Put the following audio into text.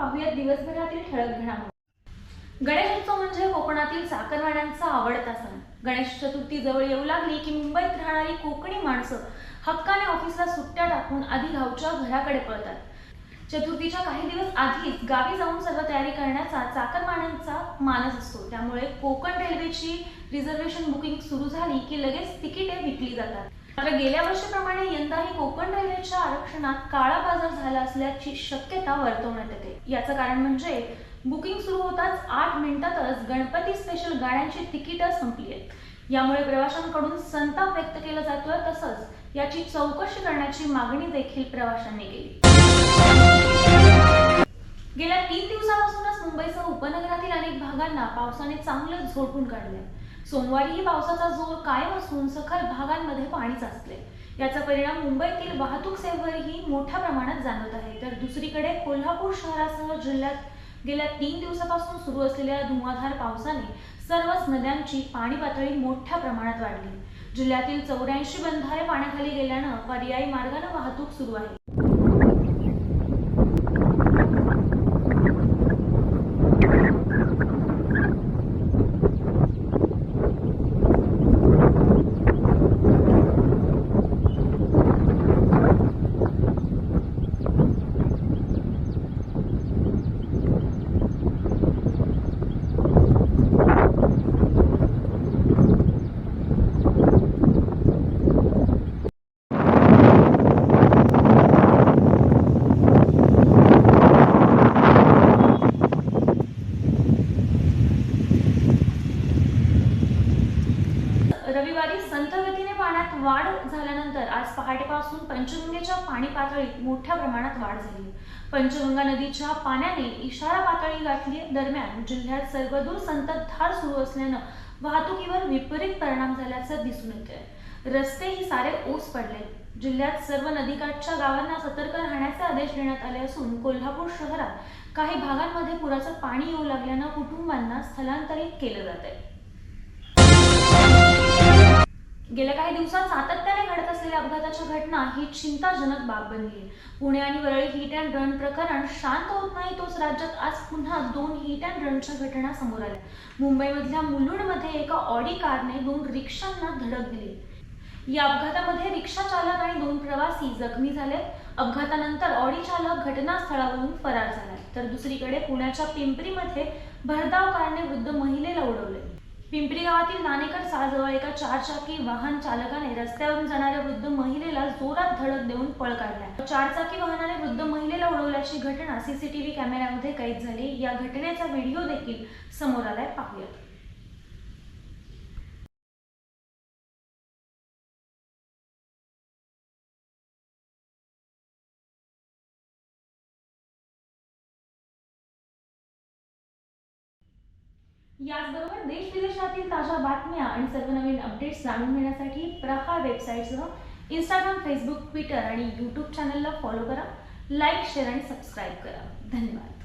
दिवसभरातील ठळक घडामोडी. गणेशोत्सव म्हणजे कोकणातील चाकरवाड्यांचा आवडता सण. गणेश चतुर्थी जवळ येऊ लागली की मुंबईत राहणारी कोकणी माणसं हक्काने ऑफिसला सुट्ट्या टाकून आधी गावच्या घराकडे पळतात. चतुर्थीच्या काही दिवस आधीच गावी जाऊन सर्व तयारी करण्याचा चाकरमान्यांचा मानस असतो. त्यामुळे कोकण रेल्वेची रिझर्वेशन बुकिंग सुरू झाली की लगेच तिकिटे विकली जातात. मात्र गेल्या वर्षीप्रमाणे यंदाही कोकण रेल्वेच्या आरक्षणात काळा बाजार झाला असल्याची शक्यता वर्तवण्यात येते. याचं कारण म्हणजे बुकिंग सुरू होताच आठ मिनिटातच गणपती स्पेशल गाड्यांची तिकीटं संपली आहेत. यामुळे प्रवाशांकडून संताप व्यक्त केला जातोय तसंच याची चौकशी करण्याची मागणी देखील प्रवाशांनी केली. गेल्या तीन दिवसापासूनच मुंबईसह उपनगरातील अनेक भागांना पावसाने चांगलंच झोडपून काढलंय. सोमवारीही पावसाचा जोर कायम असून सखल भागांमध्ये पाणी साचले याचा परिणाम मुंबईतील वाहतूक सेवेवरही मोठ्या प्रमाणात जाणवत आहे. तर दुसरीकडे कोल्हापूर शहरासह जिल्ह्यात गेल्या तीन दिवसापासून सुरू असलेल्या धुवाधार पावसाने सर्वच नद्यांची पाणी पातळी मोठ्या प्रमाणात वाढली. जिल्ह्यातील चौऱ्याऐंशी बंधारे पाण्याखाली गेल्यानं पर्यायी मार्गानं वाहतूक सुरू आहे. वाढ झाल्यानंतर आज पहाटेपासून पंचगंगेच्या पाणी पातळीत मोठ्या प्रमाणात वाढ झाली. पंचगंगा नदीच्या पाण्याने इशारा पातळी गाठली. दरम्यान जिल्ह्यात सर्वदूर संततधार सुरू असल्यानं वाहतुकीवर विपरीत परिणाम झाल्याचं दिसून येते रस्तेही सारे ओस पडले. जिल्ह्यात सर्व नदीकाठच्या गावांना सतर्क राहण्याचे आदेश देण्यात आले असून कोल्हापूर शहरात काही भागांमध्ये पुराचं पाणी येऊ लागल्यानं कुटुंबांना स्थलांतरित केलं जात आहे गेल्या काही दिवसात सातत्याने घडत असलेल्या अपघाताच्या घटना ही चिंताजनक बाब बनली. आहे. पुणे आणि वरळी हिट अँड रन प्रकरण शांत होत नाही तोच राज्यात आज पुन्हा दोन हिट अँड रनच्या घटना समोर आल्या. मुंबईमधल्या मुलुंडमध्ये एका ऑडी कारने दोन रिक्षांना धडक दिली. या अपघातामध्ये रिक्षा चालक आणि दोन प्रवासी जखमी झाले. अपघातानंतर ऑडी चालक घटनास्थळावरून फरार झाला. तर दुसरीकडे पुण्याच्या पिंपरीमध्ये भरधाव कारने वृद्ध महिलेला उडवले. पिंपरी गावातील नाणेकर साळजवळ एका चारचाकी वाहन चालकाने रस्त्यावरून जाणाऱ्या वृद्ध महिलेला जोरात धडक देऊन पळ काढला. चारचाकी वाहनाने वृद्ध महिलेला उडवल्याची घटना सीसीटीव्ही कॅमेऱ्यामध्ये कैद झाली. या घटनेचा व्हिडिओ देखील समोर आलाय पाहूयात. याचबरोबर देश विदेशातील ताज्या बातम्या आणि सर्व नवीन अपडेट्स जाणून घेण्यासाठी प्रहार वेबसाईटसह इंस्टाग्राम फेसबुक ट्विटर आणि यूट्यूब चॅनलला फॉलो करा. लाईक शेअर आणि सबस्क्राईब करा. धन्यवाद.